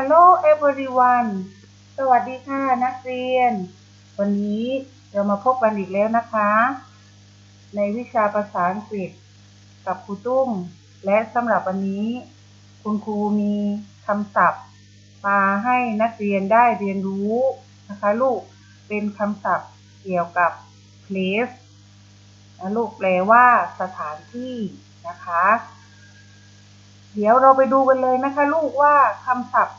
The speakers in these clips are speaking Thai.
Hello everyone สวัสดีค่ะนักเรียน วันนี้เรามาพบกันอีกแล้วนะคะ ในวิชาภาษาอังกฤษ กับครูตุ้ม และสำหรับวันนี้ คุณครูมีคำศัพท์ มาให้นักเรียนได้เรียนรู้นะคะลูก เป็นคำศัพท์เกี่ยวกับ place นะลูกแปลว่าสถานที่นะคะ เดี๋ยวเราไปดูกันเลยนะคะ ลูกว่าคำศัพท์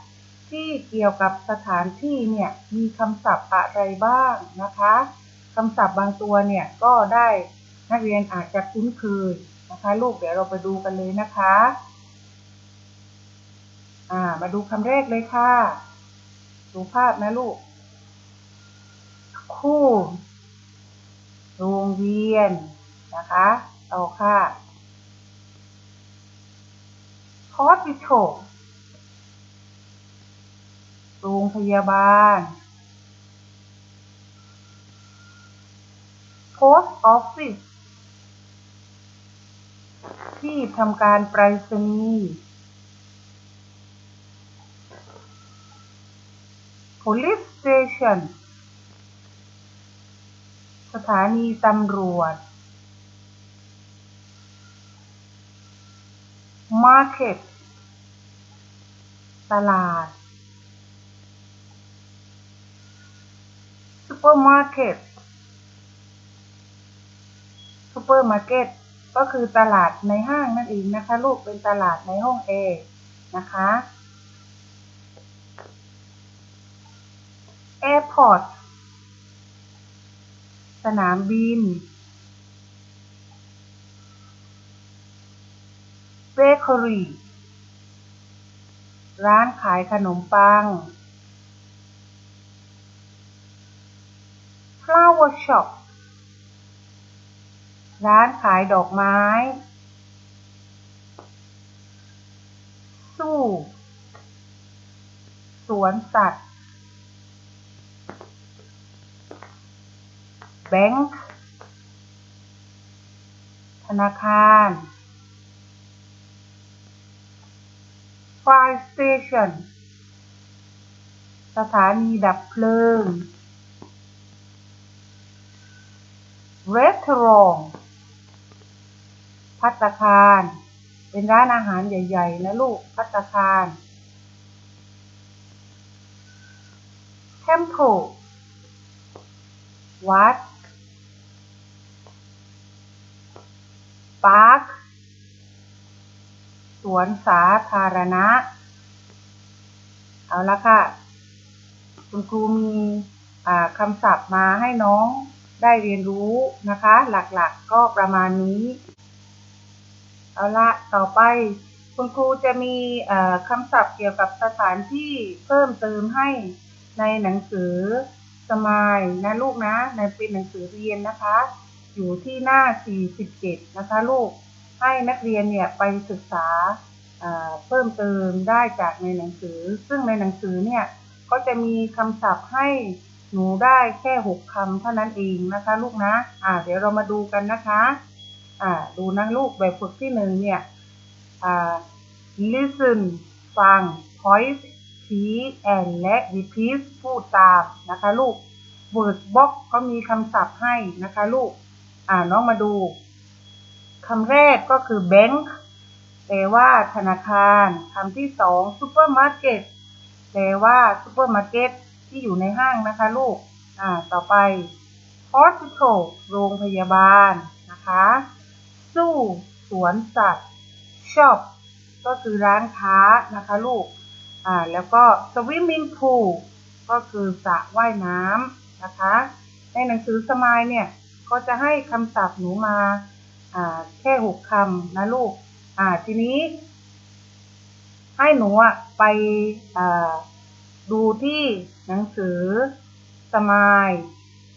ที่เกี่ยวกับสถานที่เนี่ยมีคำศัพท์อะไรบ้างนะคะคำศัพท์บางตัวเนี่ยก็ได้นักเรียนอาจจะคุ้นเคยนะคะลูกเดี๋ยวเราไปดูกันเลยนะคะอ่ามาดูคำแรกเลยค่ะ ดูภาพนะลูก คู่ โรงเรียนนะคะต่อค่ะ hospital โรงพยาบาล post office ที่ทำการไปรษณีย์ police station สถานีตำรวจ market ตลาด supermarket supermarket ก็คือตลาดในห้างนั่นเองนะคะ ลูกเป็นตลาดในห้องเอนะคะ airport สนามบิน bakery ร้านขายขนมปัง flower shop ร้านขายดอกไม้ zoo สวนสัตว์ bank ธนาคาร fire station สถานีดับเพลิง restaurant พัตคาร เป็นร้านอาหารใหญ่ ๆ นะลูก พัตตาคาร temple วัด park สวนสาธารณะ เอาละค่ะ คุณครูมีคำศัพท์มาให้น้อง ได้เรียนรู้นะคะ หลักๆกก็ประมาณนี้ เอาละต่อไปคุณครูจะมีคำศัพท์เกี่ยวกับสถานที่เพิ่มเติมให้ในหนังสือสมายนะลูกนะ ในเป็นหนังสือเรียนนะคะ อยู่ที่หน้า 47 นะคะลูกให้นักเรียนเนี่ยไปศึกษาเพิ่มเติมได้จากในหนังสือ ซึ่งในหนังสือเนี่ยก็จะมีคำศัพท์ให้ หนูได้แค่หกคำเท่านั้นเองนะคะ ลูกนะ อ่า เดี๋ยวเรามาดูกันนะคะ อ่า ดูนะลูกแบบฝึกที่หนึ่งเนี่ย อ่า listen ฟัง point ชี้ and และ repeat พูดตามนะคะลูก word box ก็มีคำศัพท์ให้นะคะลูก อ่า น้องมาดูคำแรกก็คือ bank แปลว่าธนาคารคำที่สอง supermarket แปลว่าซู ที่อยู่ในห้างนะคะลูก อ่า ต่อไป hospital โรงพยาบาลนะคะ zoo สวนสัตว์ shop ก็คือร้านค้านะคะลูก อ่า แล้วก็ swimming pool ก็คือสระว่ายน้ำนะคะ ในหนังสือสมายเนี่ยก็จะให้คำศัพท์หนูมา อ่า แค่หกคำนะลูก อ่า ทีนี้ ให้หนูอะไป ดูที่หนังสือสมาย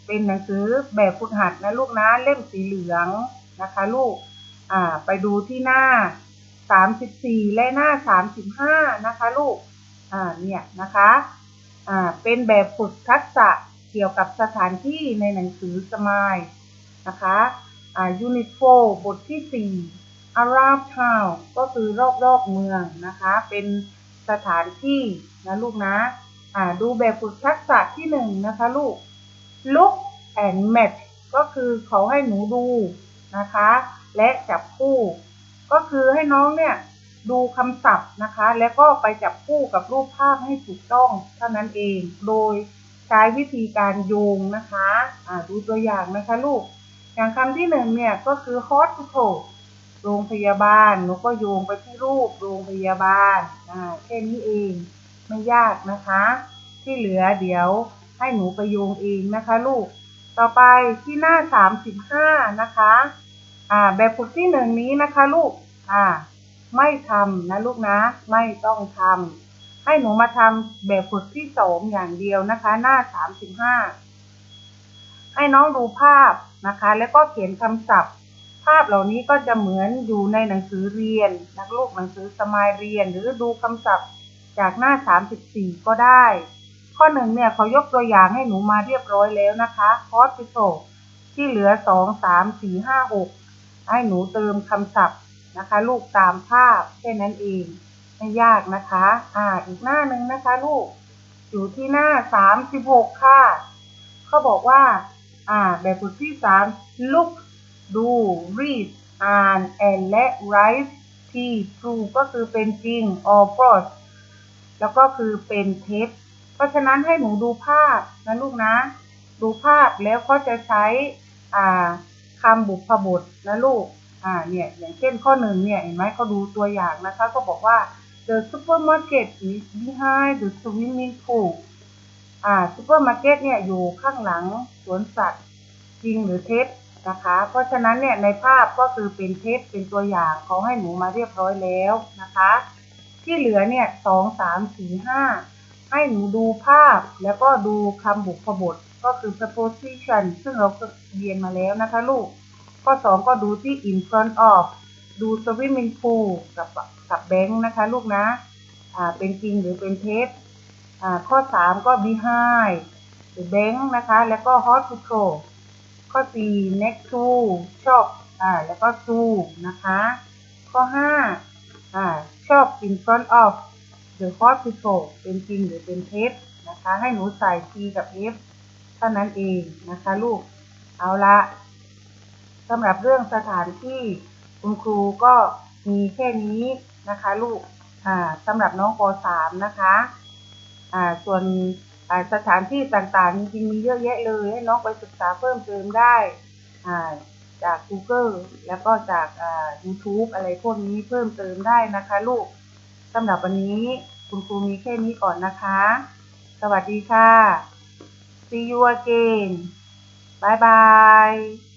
เป็นหนังสือแบบฝึกหัดนะลูกนะเล่มสีเหลืองนะคะลูกอ่าไปดูที่หน้า 34 และหน้า 35 นะคะลูกอ่าเนี่ยนะคะอ่าเป็นแบบฝึกทักษะเกี่ยวกับสถานที่ในหนังสือสมายนะคะอ่ายูนิตโฟบทที่ 4 around town ก็คือรอบๆเมืองนะคะเป็น สถานที่นะลูกนะ อ่าดูแบบฝึกทักษะที่หนึ่งนะคะลูก look and match ก็คือเขาให้หนูดูนะคะ และจับคู่ ก็คือให้น้องเนี่ยดูคำศัพท์นะคะ แล้วก็ไปจับคู่กับรูปภาพให้ถูกต้องเท่านั้นเอง โดยใช้วิธีการโยงนะคะ อ่าดูตัวอย่างนะคะลูก อย่างคำที่หนึ่งเนี่ยก็คือ hospital โรงพยาบาลหนูก็โยงไปที่รูปโรงพยาบาลอ่าแค่นี้เองไม่ยากนะคะ ที่เหลือเดี๋ยวให้หนูไปโยงเองนะคะลูก ต่อไปที่หน้าสามสิบห้านะคะอ่าแบบฝึกที่หนึ่งนี้นะคะลูกอ่าไม่ทำนะลูกนะ ไม่ต้องทำให้หนูมาทำแบบฝึกที่สองอย่างเดียวนะคะ หน้าสามสิบห้าให้น้องดูภาพนะคะ แล้วก็เขียนคำศัพท์าพเหล่านี้ก็จะเหมือนอยู่ในหนังสือเรียน นักลูกหนังสือสมายเรียน หรือดูคำศัพท์จากหน้า 34 ก็ได้ ข้อหนึ่งเนี่ยเขายกตัวอย่างให้หนูมาเรียบร้อยแล้วนะคะ hospital ที่เหลือ 2 3 4 5 6 ให้หนูเติมคำศัพท์นะคะ ลูกตามภาพแค่นั้นเองไม่ยากนะคะ อ่าอีกหน้าหนึ่งนะคะลูก อยู่ที่หน้า 36 ค่ะ เขาบอกว่า อ่า แบบฝึกที่ 3 look ดู read อ่าน and และ write t true ก็คือเป็นจริง or false แล้วก็คือเป็นเท็จ เพราะฉะนั้นให้หนูดูภาพนะลูกนะ ดูภาพแล้วก็จะใช้อ่าคำบุพบทนะลูก อ่า เนี่ย อย่างเช่นข้อหนึ่งเนี่ยเห็นไหมเขาดูตัวอย่างนะคะก็บอกว่า the supermarket is behind the swimming pool อ่า supermarket เนี่ยอยู่ข้างหลังสวนสัตว์ จริงหรือเท็จ นะคะ เพราะฉะนั้นเนี่ยในภาพก็คือเป็นเท็จเป็นตัวอย่างเขาให้หนูมาเรียบร้อยแล้วนะคะ ที่เหลือเนี่ยสองสามสี่ห้าให้หนูดูภาพแล้วก็ดูคำบุพบทก็คือ preposition ซึ่งเราเรียนมาแล้วนะคะลูก ข้อสองก็ดูที่ in front of ดู swimming pool กับกับแบงค์นะคะลูกนะ อ่า เป็นจริงหรือเป็นเท็จอ่า ข้อสามก็ behind หรือแบงค์นะคะ แล้วก็ hospital ข้อ 4 next to shop อ่าแล้วก็ to นะคะ ข้อ 5 อ่า shop in front of the hospital เป็นจริงหรือเป็นเท็จนะคะ ให้หนูใส่ T กับ F เท่านั้นเองนะคะลูก เอาละสำหรับเรื่องสถานที่คุณครูก็มีแค่นี้นะคะลูก อ่าสำหรับน้องป .3 นะคะ อ่าส่วน สถานที่ต่างๆจริงๆมีเยอะแยะเลยให้น้องไปศึกษาเพิ่มเติมได้จาก Google แล้วก็จากอ่า YouTube อะไรพวกนี้เพิ่มเติมได้นะคะลูกสำหรับวันนี้คุณครูมีแค่นี้ก่อนนะคะ สวัสดีค่ะ see you again bye bye